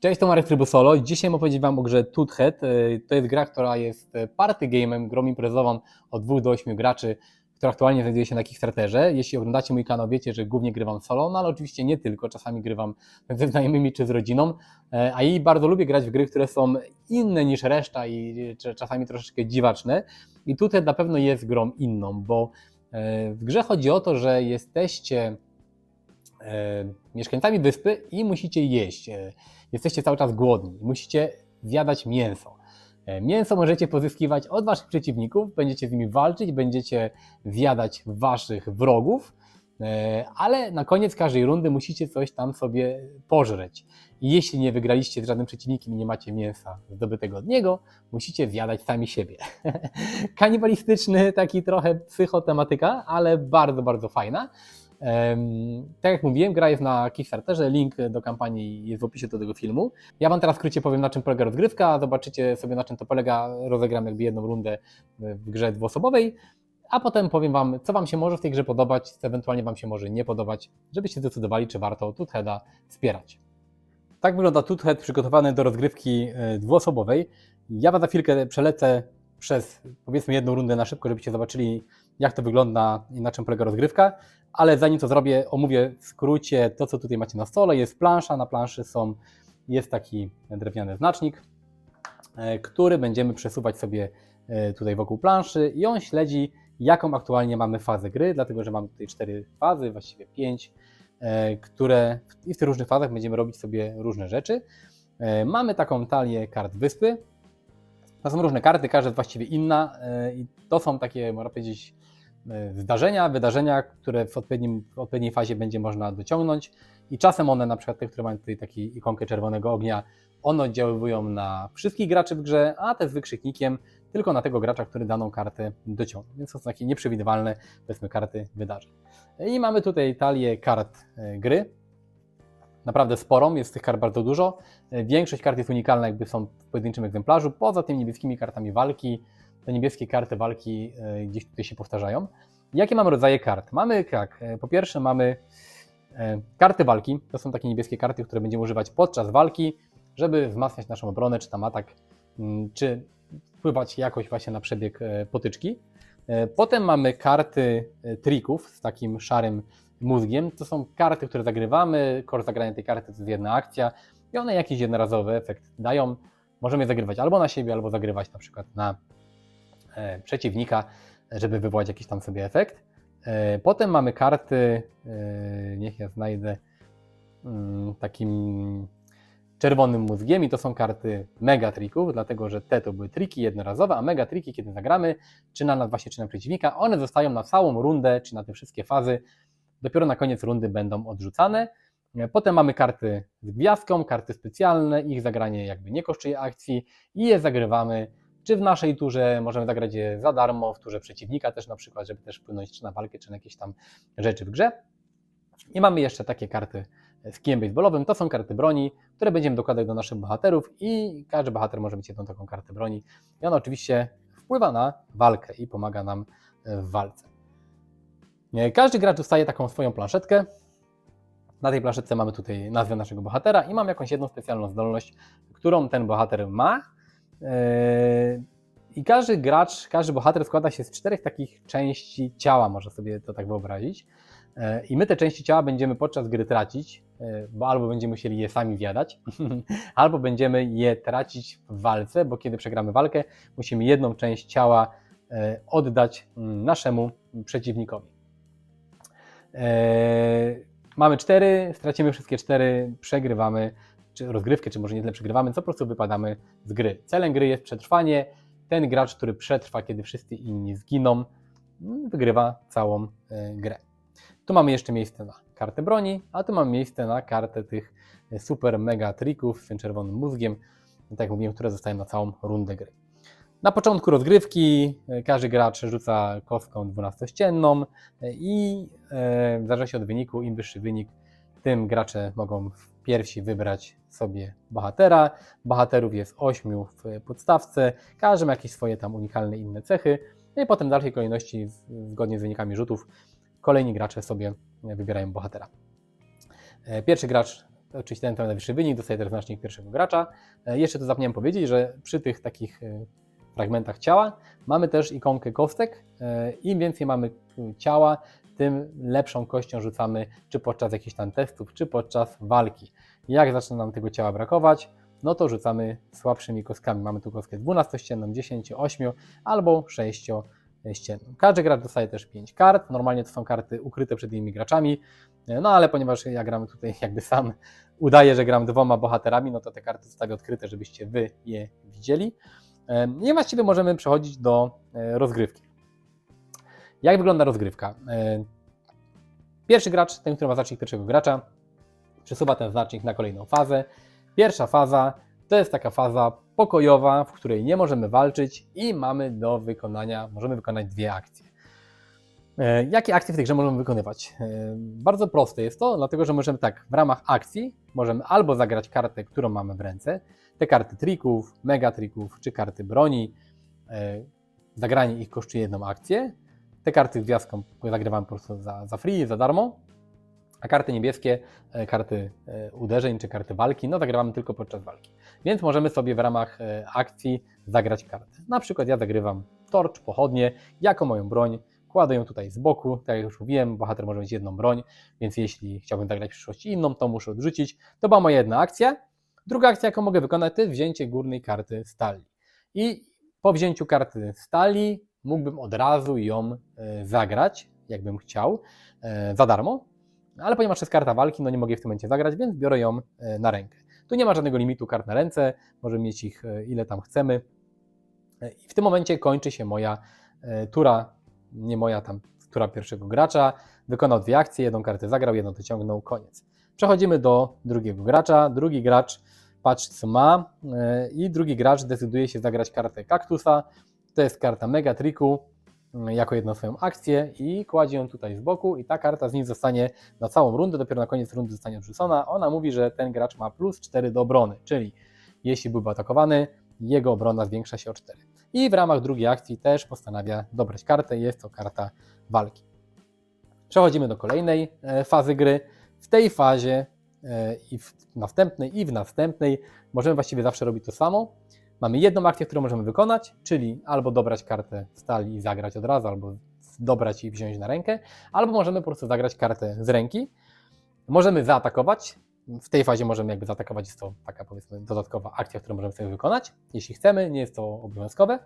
Cześć, to Marek Trybu Solo. Dzisiaj opowiedzieć Wam o grze Toothead. E, To jest gra, która jest e, party game'em, grą imprezową od 2 do 8 graczy, która aktualnie znajduje się na Kickstarterze. Jeśli oglądacie mój kanał, wiecie, że głównie grywam solo, no ale oczywiście nie tylko, czasami grywam ze znajomymi czy z rodziną, E, a i bardzo lubię grać w gry, które są inne niż reszta i czasami troszeczkę dziwaczne. I Toothead na pewno jest grą inną, bo w grze chodzi o to, że jesteście mieszkańcami wyspy i musicie jeść. Jesteście cały czas głodni, musicie zjadać mięso. E, Mięso możecie pozyskiwać od waszych przeciwników, będziecie z nimi walczyć, będziecie zjadać waszych wrogów, e, ale na koniec każdej rundy musicie coś tam sobie pożreć. Jeśli nie wygraliście z żadnym przeciwnikiem i nie macie mięsa zdobytego od niego, musicie zjadać sami siebie. Kanibalistyczny, taki trochę psychotematyka, ale bardzo, bardzo fajna. Tak jak mówiłem, gra jest na Kickstarterze, link do kampanii jest w opisie do tego filmu. Ja Wam teraz w skrócie powiem, na czym polega rozgrywka, zobaczycie sobie, na czym to polega. Rozegram jakby jedną rundę w grze dwuosobowej, a potem powiem Wam, co Wam się może w tej grze podobać, co ewentualnie Wam się może nie podobać, żebyście zdecydowali, czy warto Tootheada wspierać. Tak wygląda Toothead przygotowany do rozgrywki e, dwuosobowej. Ja Was za chwilkę przelecę przez powiedzmy jedną rundę na szybko, żebyście zobaczyli, jak to wygląda i na czym polega rozgrywka. Ale zanim to zrobię, omówię w skrócie to, co tutaj macie na stole. Jest plansza, na planszy są, jest taki drewniany znacznik, e, który będziemy przesuwać sobie e, tutaj wokół planszy i on śledzi, jaką aktualnie mamy fazę gry, dlatego że mamy tutaj cztery fazy, właściwie pięć, e, które i w tych różnych fazach będziemy robić sobie różne rzeczy. Mamy taką talię kart wyspy. To są różne karty, każda jest właściwie inna e, i to są takie, można powiedzieć, e, zdarzenia, wydarzenia, które w, odpowiednim, w odpowiedniej fazie będzie można dociągnąć i czasem one, na przykład te, które mają tutaj taką ikonkę czerwonego ognia, one oddziaływują na wszystkich graczy w grze, a te z wykrzyknikiem tylko na tego gracza, który daną kartę dociągnie. Więc to są takie nieprzewidywalne, powiedzmy, karty wydarzeń. I mamy tutaj talię kart e, gry. Naprawdę sporą, jest tych kart bardzo dużo. E, Większość kart jest unikalna, jakby są w pojedynczym egzemplarzu. Poza tymi niebieskimi kartami walki, te niebieskie karty walki e, gdzieś tutaj się powtarzają. Jakie mamy rodzaje kart? Mamy tak, e, po pierwsze mamy karty walki. To są takie niebieskie karty, które będziemy używać podczas walki, żeby wzmacniać naszą obronę, czy tam atak, mm, czy wpływać jakoś właśnie na przebieg potyczki. Potem mamy karty trików z takim szarym mózgiem. To są karty, które zagrywamy. Koszt zagrania tej karty to jest jedna akcja i one jakiś jednorazowy efekt dają. Możemy je zagrywać albo na siebie, albo zagrywać na przykład na e, przeciwnika, żeby wywołać jakiś tam sobie efekt. E, Potem mamy karty, e, niech ja znajdę mm, takim czerwonym mózgiem i to są karty mega trików, dlatego że te to były triki jednorazowe, a mega triki, kiedy zagramy, czy na nas właśnie, czy na przeciwnika, one zostają na całą rundę, czy na te wszystkie fazy. Dopiero na koniec rundy będą odrzucane. Potem mamy karty z gwiazdką, karty specjalne, ich zagranie jakby nie kosztuje akcji i je zagrywamy czy w naszej turze, możemy zagrać je za darmo, w turze przeciwnika też na przykład, żeby też wpłynąć czy na walkę, czy na jakieś tam rzeczy w grze. I mamy jeszcze takie karty z kijem baseballowym, to są karty broni, które będziemy dokładać do naszych bohaterów i każdy bohater może mieć jedną taką kartę broni i ona oczywiście wpływa na walkę i pomaga nam w walce. Nie, Każdy gracz dostaje taką swoją planszetkę. Na tej planszetce mamy tutaj nazwę naszego bohatera i mam jakąś jedną specjalną zdolność, którą ten bohater ma. Yy, I każdy gracz, każdy bohater składa się z czterech takich części ciała, można sobie to tak wyobrazić. Yy, I my te części ciała będziemy podczas gry tracić, bo albo będziemy musieli je sami wjadać, albo będziemy je tracić w walce, bo kiedy przegramy walkę, musimy jedną część ciała oddać mm, naszemu przeciwnikowi. Eee, mamy cztery, stracimy wszystkie cztery, przegrywamy, czy rozgrywkę, czy może nie tyle przegrywamy, co po prostu wypadamy z gry. Celem gry jest przetrwanie. Ten gracz, który przetrwa, kiedy wszyscy inni zginą, mm, wygrywa całą e, grę. Tu mamy jeszcze miejsce na kartę broni, a tu mamy miejsce na kartę tych e, super mega trików z tym czerwonym mózgiem, tak jak mówiłem, które zostają na całą rundę gry. Na początku rozgrywki e, każdy gracz rzuca kostką 12-ścienną e, i e, w zależności od wyniku, im wyższy wynik, tym gracze mogą pierwsi wybrać sobie bohatera. Bohaterów jest 8 w podstawce, każdy ma jakieś swoje tam unikalne inne cechy. No i potem w dalszej kolejności, zgodnie z wynikami rzutów, kolejni gracze sobie wybierają bohatera. Pierwszy gracz oczywiście ten, ten najwyższy wynik dostaje też znacznik pierwszego gracza. Jeszcze tu zapomniałem powiedzieć, że przy tych takich fragmentach ciała mamy też ikonkę kostek. E, Im więcej mamy e, ciała, tym lepszą kością rzucamy, czy podczas jakichś tam testów, czy podczas walki. Jak zaczyna nam tego ciała brakować, no to rzucamy słabszymi kostkami. Mamy tu kostkę 12-ścienną, 10, 8 albo 6 ścienną. Każdy gracz dostaje też 5 kart. Normalnie to są karty ukryte przed innymi graczami, no ale ponieważ ja gram tutaj jakby sam udaję, że gram dwoma bohaterami, no to te karty zostawię odkryte, żebyście wy je widzieli. I właściwie możemy przechodzić do e, rozgrywki. Jak wygląda rozgrywka? Pierwszy gracz, ten, który ma znacznik pierwszego gracza, przesuwa ten znacznik na kolejną fazę. Pierwsza faza to jest taka faza pokojowa, w której nie możemy walczyć i mamy do wykonania, możemy wykonać dwie akcje. E, Jakie akcje w tej grze możemy wykonywać? E, Bardzo proste jest to, dlatego że możemy tak, w ramach akcji możemy albo zagrać kartę, którą mamy w ręce, te karty trików, mega trików, czy karty broni. E, Zagranie ich kosztuje jedną akcję. Te karty gwiazdką zagrywam po prostu za, za free, za darmo. A karty niebieskie, e, karty e, uderzeń czy karty walki, no zagrywamy tylko podczas walki. Więc możemy sobie w ramach akcji zagrać kartę. Na przykład ja zagrywam torcz, pochodnie, jako moją broń. Kładę ją tutaj z boku, tak jak już mówiłem, bohater może mieć jedną broń, więc jeśli chciałbym zagrać w przyszłości inną, to muszę odrzucić. To była moja jedna akcja. Druga akcja, jaką mogę wykonać, to jest wzięcie górnej karty stali. I po wzięciu karty stali mógłbym od razu ją e, zagrać, jakbym chciał, e, za darmo, ale ponieważ jest karta walki, no nie mogę w tym momencie zagrać, więc biorę ją e, na rękę. Tu nie ma żadnego limitu kart na ręce, możemy mieć ich ile tam chcemy. I w tym momencie kończy się moja tura, nie moja tam tura pierwszego gracza. Wykonał dwie akcje, jedną kartę zagrał, jedną dociągnął, koniec. Przechodzimy do drugiego gracza. Drugi gracz patrzy co ma e, i drugi gracz decyduje się zagrać kartę kaktusa. To jest karta mega triku mm, jako jedną swoją akcję i kładzie ją tutaj z boku i ta karta z nim zostanie na całą rundę, dopiero na koniec rundy zostanie odrzucona. Ona mówi, że ten gracz ma plus 4 do obrony, czyli jeśli byłby atakowany, jego obrona zwiększa się o 4. I w ramach drugiej akcji też postanawia dobrać kartę, jest to karta walki. Przechodzimy do kolejnej e, fazy gry. W tej fazie e, i w następnej i w następnej możemy właściwie zawsze robić to samo. Mamy jedną akcję, którą możemy wykonać, czyli albo dobrać kartę stali i zagrać od razu, albo dobrać i wziąć na rękę, albo możemy po prostu zagrać kartę z ręki. Możemy zaatakować. W tej fazie możemy jakby zaatakować, jest to taka powiedzmy dodatkowa akcja, którą możemy sobie wykonać, jeśli chcemy, nie jest to obowiązkowe.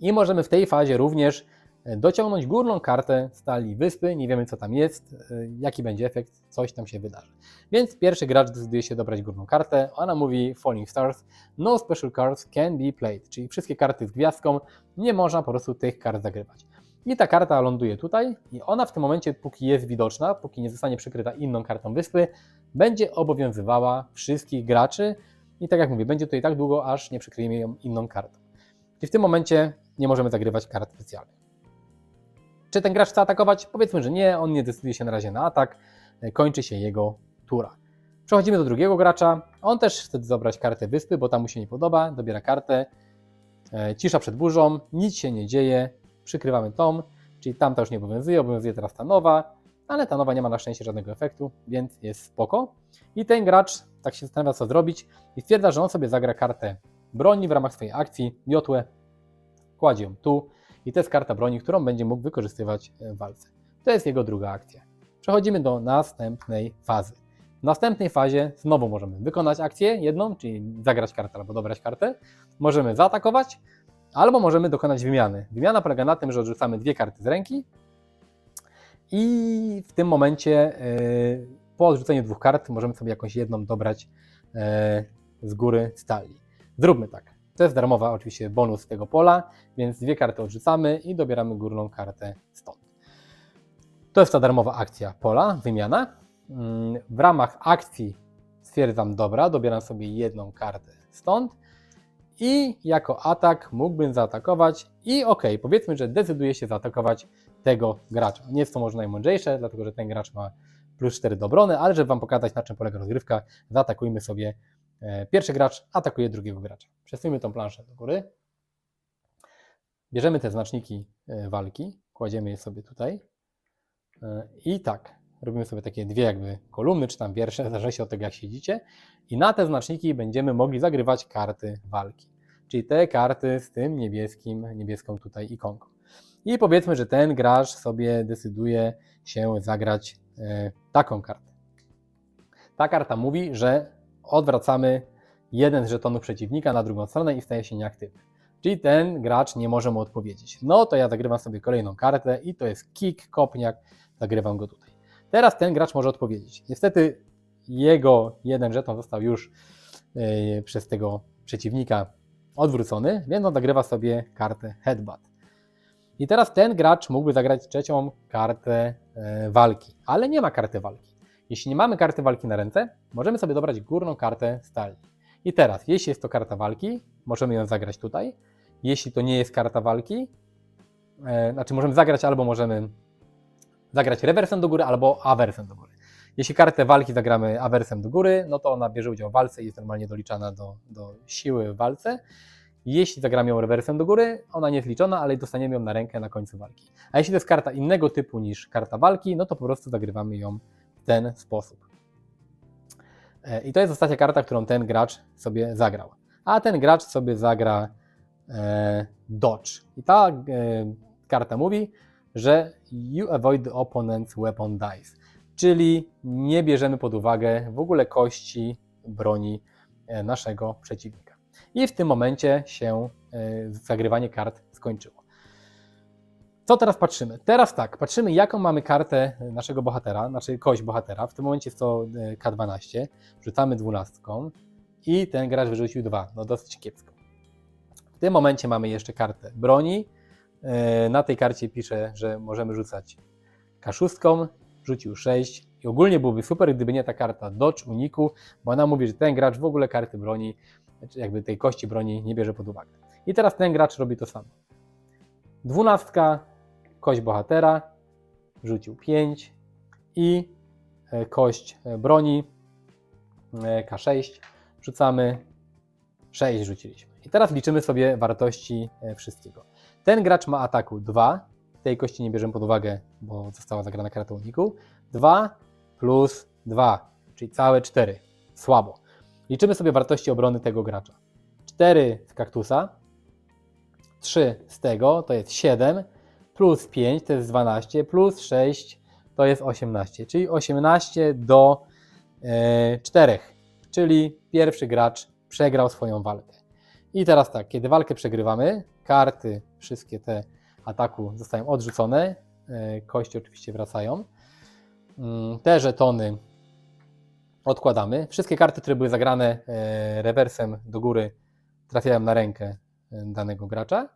I możemy w tej fazie również e, dociągnąć górną kartę stali wyspy, nie wiemy co tam jest, e, jaki będzie efekt, coś tam się wydarzy. Więc pierwszy gracz decyduje się dobrać górną kartę, ona mówi Falling Stars, no special cards can be played, czyli wszystkie karty z gwiazdką, nie można po prostu tych kart zagrywać. I ta karta ląduje tutaj i ona w tym momencie, póki jest widoczna, póki nie zostanie przykryta inną kartą wyspy, będzie obowiązywała wszystkich graczy i tak jak mówię, będzie tutaj tak długo, aż nie przykryjemy ją inną kartą. I w tym momencie nie możemy zagrywać kart specjalnych. Czy ten gracz chce atakować? Powiedzmy, że nie, on nie decyduje się na razie na atak, e, kończy się jego tura. Przechodzimy do drugiego gracza, on też chce zabrać kartę wyspy, bo tam mu się nie podoba, dobiera kartę, e, cisza przed burzą, nic się nie dzieje, przykrywamy tą, czyli tamta już nie obowiązuje, obowiązuje teraz ta nowa, ale ta nowa nie ma na szczęście żadnego efektu, więc jest spoko. I ten gracz tak się zastanawia co zrobić i stwierdza, że on sobie zagra kartę broni w ramach swojej akcji, miotłę, kładzie ją tu i to jest karta broni, którą będzie mógł wykorzystywać w walce. To jest jego druga akcja. Przechodzimy do następnej fazy. W następnej fazie znowu możemy wykonać akcję jedną, czyli zagrać kartę albo dobrać kartę. Możemy zaatakować, albo możemy dokonać wymiany. Wymiana polega na tym, że odrzucamy dwie karty z ręki i w tym momencie yy, po odrzuceniu dwóch kart możemy sobie jakąś jedną dobrać yy, z góry stali. Zróbmy tak. To jest darmowa oczywiście bonus tego pola, więc dwie karty odrzucamy i dobieramy górną kartę stąd. To jest ta darmowa akcja pola, wymiana. Mm, W ramach akcji stwierdzam dobra, dobieram sobie jedną kartę stąd i jako atak mógłbym zaatakować i ok, powiedzmy, że decyduję się zaatakować tego gracza. Nie jest to może najmądrzejsze, dlatego że ten gracz ma plus 4 do obrony, ale żeby Wam pokazać na czym polega rozgrywka, zaatakujmy sobie Pierwszy gracz atakuje drugiego gracza. Przesuńmy tą planszę do góry. Bierzemy te znaczniki e, walki, kładziemy je sobie tutaj. E, I tak, robimy sobie takie dwie jakby kolumny, czy tam wiersze, zależy się od tego jak siedzicie. I na te znaczniki będziemy mogli zagrywać karty walki. Czyli te karty z tym niebieskim, niebieską tutaj ikonką. I powiedzmy, że ten gracz sobie decyduje się zagrać e, taką kartę. Ta karta mówi, że odwracamy jeden z żetonów przeciwnika na drugą stronę i staje się nieaktywny. Czyli ten gracz nie może mu odpowiedzieć. No to ja zagrywam sobie kolejną kartę i to jest kick, kopniak, zagrywam go tutaj. Teraz ten gracz może odpowiedzieć. Niestety jego jeden żeton został już yy, przez tego przeciwnika odwrócony, więc on zagrywa sobie kartę headbutt. I teraz ten gracz mógłby zagrać trzecią kartę yy, walki, ale nie ma karty walki. Jeśli nie mamy karty walki na ręce, możemy sobie dobrać górną kartę stali. I teraz, jeśli jest to karta walki, możemy ją zagrać tutaj. Jeśli to nie jest karta walki, e, znaczy możemy zagrać albo możemy zagrać rewersem do góry, albo awersem do góry. Jeśli kartę walki zagramy awersem do góry, no to ona bierze udział w walce i jest normalnie doliczana do, do siły w walce. Jeśli zagramy ją rewersem do góry, ona nie jest liczona, ale dostaniemy ją na rękę na końcu walki. A jeśli to jest karta innego typu niż karta walki, no to po prostu zagrywamy ją ten sposób. E, I to jest ostatnia karta, którą ten gracz sobie zagrał. A ten gracz sobie zagra e, Dodge. I ta e, karta mówi, że you avoid the opponent's weapon dice. Czyli nie bierzemy pod uwagę w ogóle kości broni e, naszego przeciwnika. I w tym momencie się e, zagrywanie kart skończyło. Co teraz patrzymy? Teraz tak, patrzymy jaką mamy kartę naszego bohatera, znaczy kość bohatera. W tym momencie jest to e, K12. Rzucamy dwunastką i ten gracz wyrzucił dwa, no dosyć kiepsko. W tym momencie mamy jeszcze kartę broni. E, Na tej karcie pisze, że możemy rzucać kaszustką, rzucił 6 i ogólnie byłoby super, gdyby nie ta karta Dodge Uniku, bo ona mówi, że ten gracz w ogóle karty broni, znaczy jakby tej kości broni nie bierze pod uwagę. I teraz ten gracz robi to samo. Dwunastka, kość bohatera, rzucił 5 i e, kość e, broni e, K6, rzucamy 6 rzuciliśmy. I teraz liczymy sobie wartości wszystkiego. Ten gracz ma ataku 2, tej kości nie bierzemy pod uwagę, bo została zagrana karta uniku. 2 plus 2, czyli całe 4. Słabo. Liczymy sobie wartości obrony tego gracza. 4 z kaktusa, 3 z tego to jest 7, plus 5 to jest 12, plus 6 to jest 18, czyli 18 do e, 4, czyli pierwszy gracz przegrał swoją walkę. I teraz tak, kiedy walkę przegrywamy, karty, wszystkie te ataku zostają odrzucone, e, kości oczywiście wracają. Mm, Te żetony odkładamy. Wszystkie karty, które były zagrane e, rewersem do góry, trafiają na rękę e, danego gracza.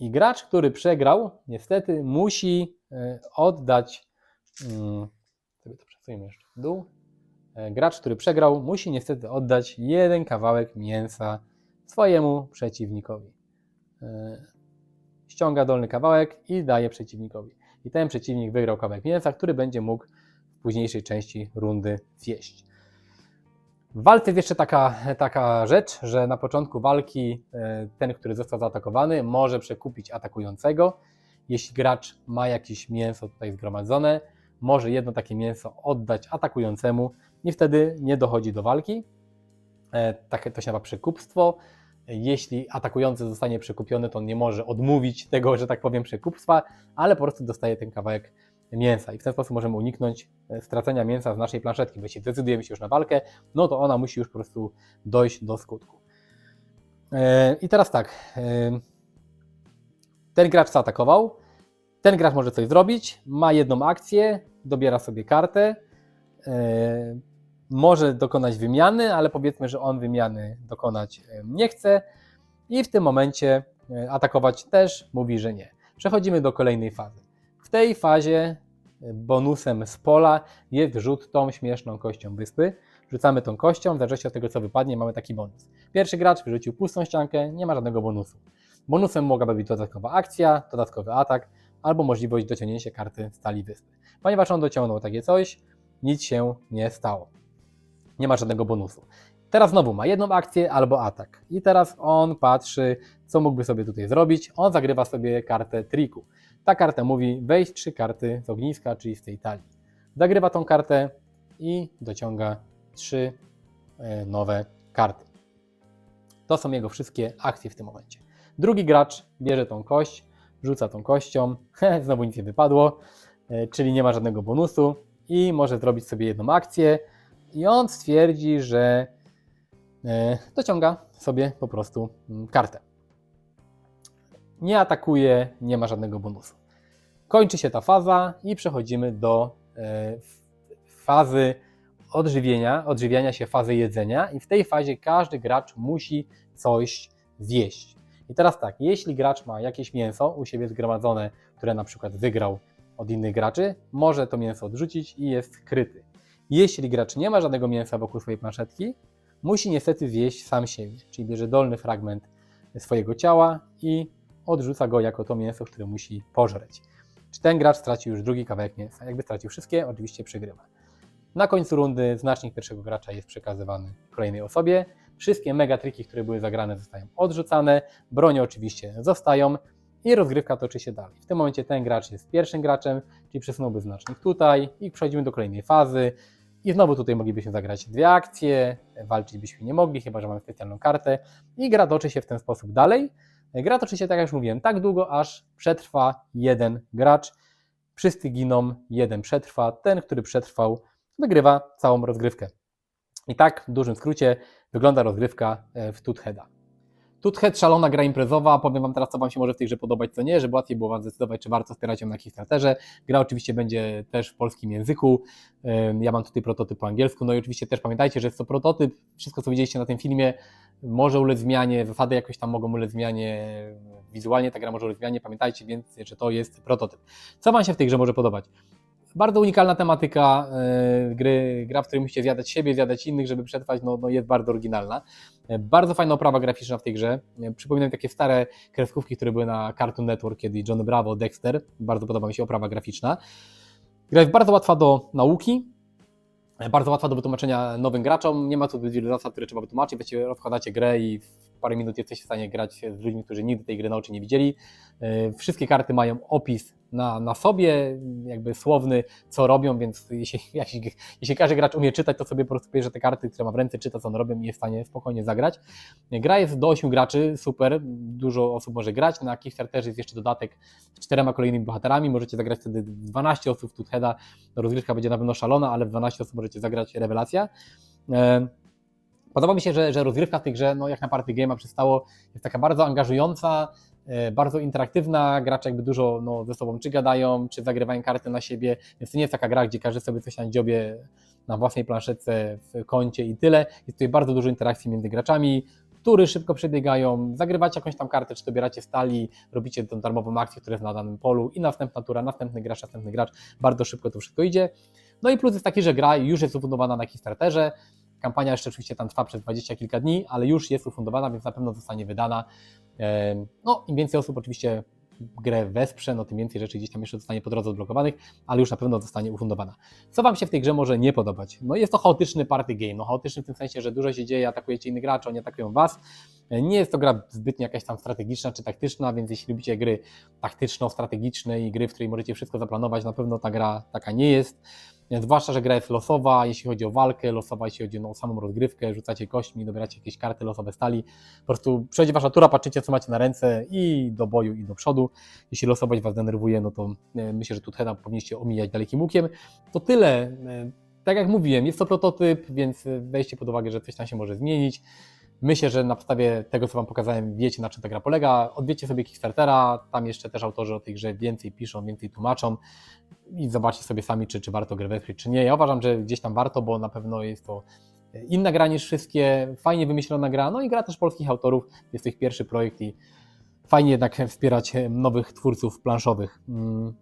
I gracz, który przegrał, niestety musi e, oddać. mm, Sobie to przesuńmy jeszcze w dół. E, Gracz, który przegrał, musi niestety oddać jeden kawałek mięsa swojemu przeciwnikowi. E, Ściąga dolny kawałek i daje przeciwnikowi. I ten przeciwnik wygrał kawałek mięsa, który będzie mógł w późniejszej części rundy zjeść. W walce jest jeszcze taka, taka rzecz, że na początku walki e, ten, który został zaatakowany, może przekupić atakującego. Jeśli gracz ma jakieś mięso tutaj zgromadzone, może jedno takie mięso oddać atakującemu i wtedy nie dochodzi do walki. E, Takie to się nazywa przekupstwo. Jeśli atakujący zostanie przekupiony, to on nie może odmówić tego, że tak powiem, przekupstwa, ale po prostu dostaje ten kawałek mięsa i w ten sposób możemy uniknąć e, stracenia mięsa z naszej planszetki, bo jeśli decydujemy się już na walkę, no to ona musi już po prostu dojść do skutku. E, I teraz tak, e, ten gracz zaatakował, ten gracz może coś zrobić, ma jedną akcję, dobiera sobie kartę, może dokonać wymiany, ale powiedzmy, że on wymiany dokonać nie chce i w tym momencie atakować też mówi, że nie. Przechodzimy do kolejnej fazy. W tej fazie e, bonusem z pola jest rzut tą śmieszną kością wyspy. Rzucamy tą kością, w zależności od tego co wypadnie mamy taki bonus. Pierwszy gracz wyrzucił pustą ściankę, nie ma żadnego bonusu. Bonusem mogłaby być dodatkowa akcja, dodatkowy atak albo możliwość dociągnięcia karty stali wyspy. Ponieważ on dociągnął takie coś, nic się nie stało. Nie ma żadnego bonusu. Teraz znowu ma jedną akcję albo atak. I teraz on patrzy, co mógłby sobie tutaj zrobić. On zagrywa sobie kartę triku. Ta karta mówi wejść trzy karty z ogniska, czyli z tej talii. zagrywa tą kartę i dociąga trzy e, nowe karty. To są jego wszystkie akcje w tym momencie. Drugi gracz bierze tą kość, rzuca tą kością, znowu nic nie wypadło, e, czyli nie ma żadnego bonusu i może zrobić sobie jedną akcję i on stwierdzi, że e, dociąga sobie po prostu mm, kartę. Nie atakuje, nie ma żadnego bonusu. Kończy się ta faza i przechodzimy do e, fazy odżywienia, odżywiania się fazy jedzenia i w tej fazie każdy gracz musi coś zjeść. I teraz tak, jeśli gracz ma jakieś mięso u siebie zgromadzone, które na przykład wygrał od innych graczy, może to mięso odrzucić i jest kryty. Jeśli gracz nie ma żadnego mięsa wokół swojej planszetki, musi niestety zjeść sam siebie, czyli bierze dolny fragment swojego ciała i odrzuca go jako to mięso, które musi pożreć. Czy ten gracz stracił już drugi kawałek mięsa? Jakby stracił wszystkie, oczywiście przegrywa. Na końcu rundy znacznik pierwszego gracza jest przekazywany kolejnej osobie. Wszystkie megatriki, które były zagrane, zostają odrzucane. Bronie oczywiście zostają i rozgrywka toczy się dalej. W tym momencie ten gracz jest pierwszym graczem, czyli przesunąłby znacznik tutaj i przechodzimy do kolejnej fazy. I znowu tutaj moglibyśmy zagrać dwie akcje, walczyć byśmy nie mogli, chyba że mamy specjalną kartę. I gra toczy się w ten sposób dalej. Gra toczy się, tak jak już mówiłem, tak długo, aż przetrwa jeden gracz. Wszyscy giną, jeden przetrwa. Ten, który przetrwał, wygrywa całą rozgrywkę. I tak w dużym skrócie wygląda rozgrywka e, w Tutheada. Tuthead, szalona gra imprezowa. Powiem Wam teraz, co Wam się może w tej grze podobać, co nie, żeby łatwiej było Wam zdecydować, czy warto wspierać ją na Kickstarterze. Gra oczywiście będzie też w polskim języku. Ja mam tutaj prototyp po angielsku. No i oczywiście też pamiętajcie, że jest to prototyp. Wszystko, co widzieliście na tym filmie, może ulec zmianie, zasady jakoś tam mogą ulec zmianie, wizualnie ta gra może ulec zmianie. Pamiętajcie więc, że to jest prototyp. Co Wam się w tej grze może podobać? Bardzo unikalna tematyka e, gry, gra, w której musicie zjadać siebie, zjadać innych, żeby przetrwać, no, no jest bardzo oryginalna. E, Bardzo fajna oprawa graficzna w tej grze. E, Przypomina mi takie stare kreskówki, które były na Cartoon Network, kiedy Johnny Bravo, Dexter. Bardzo podoba mi się oprawa graficzna. Gra jest bardzo łatwa do nauki, bardzo łatwa do wytłumaczenia nowym graczom. Nie ma tu wielu zasad, które trzeba wytłumaczyć. Właściwie rozkładacie grę i w parę minut jesteście w stanie grać z ludźmi, którzy nigdy tej gry na oczy nie widzieli. Wszystkie karty mają opis na, na sobie, jakby słowny, co robią, więc jeśli, jeśli, jeśli każdy gracz umie czytać, to sobie po prostu bierze te karty, które ma w ręce, czyta, co one robią i jest w stanie spokojnie zagrać. Gra jest do 8 graczy, super, dużo osób może grać. Na Kickstarterze jest jeszcze dodatek z czterema kolejnymi bohaterami, możecie zagrać wtedy 12 osób w Tutheada, rozgrywka będzie na pewno szalona, ale w 12 osób możecie zagrać rewelacja. Podoba mi się, że, że rozgrywka w tej grze, no jak na party game'a przystało, jest taka bardzo angażująca, bardzo interaktywna, gracze jakby dużo no, ze sobą czy gadają, czy zagrywają karty na siebie, więc to nie jest taka gra, gdzie każdy sobie coś na dziobie na własnej planszetce w kącie i tyle. Jest tutaj bardzo dużo interakcji między graczami, tury szybko przebiegają, zagrywacie jakąś tam kartę, czy dobieracie stali, robicie tą darmową akcję, która jest na danym polu i następna tura, następny gracz, następny gracz, bardzo szybko to wszystko idzie. No i plus jest taki, że gra już jest ufundowana na Kickstarterze, Kampania jeszcze oczywiście tam trwa przez dwadzieścia kilka dni, ale już jest ufundowana, więc na pewno zostanie wydana. No, im więcej osób oczywiście grę wesprze, no tym więcej rzeczy gdzieś tam jeszcze zostanie po drodze odblokowanych, ale już na pewno zostanie ufundowana. Co Wam się w tej grze może nie podobać? No jest to chaotyczny party game, no chaotyczny w tym sensie, że dużo się dzieje, atakujecie innych graczy, oni atakują Was. Nie jest to gra zbytnio jakaś tam strategiczna czy taktyczna, więc jeśli lubicie gry taktyczno-strategiczne i gry, w której możecie wszystko zaplanować, na pewno ta gra taka nie jest. Zwłaszcza, że gra jest losowa, jeśli chodzi o walkę, losowa, jeśli chodzi o samą rozgrywkę, rzucacie kośćmi, dobieracie jakieś karty losowe stali. Po prostu przychodzi wasza tura, patrzycie, co macie na ręce i do boju, i do przodu. Jeśli losowość was denerwuje, no to e, myślę, że tutaj powinniście omijać dalekim łukiem. To tyle. E, Tak jak mówiłem, jest to prototyp, więc weźcie pod uwagę, że coś tam się może zmienić. Myślę, że na podstawie tego, co Wam pokazałem, wiecie, na czym ta gra polega. Odwiedźcie sobie Kickstartera, tam jeszcze też autorzy o tej grze więcej piszą, więcej tłumaczą i zobaczcie sobie sami, czy, czy warto grę wesprzeć, czy nie. Ja uważam, że gdzieś tam warto, bo na pewno jest to inna gra niż wszystkie, fajnie wymyślona gra, no i gra też polskich autorów, jest to ich pierwszy projekt i fajnie jednak wspierać nowych twórców planszowych. Mm.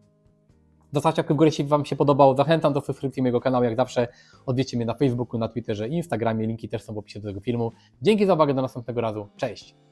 Zostawcie łapkę w górę, jeśli Wam się podobało. Zachęcam do subskrypcji mojego kanału, jak zawsze. Odwiedźcie mnie na Facebooku, na Twitterze, Instagramie, linki też są w opisie do tego filmu. Dzięki za uwagę, do następnego razu. Cześć!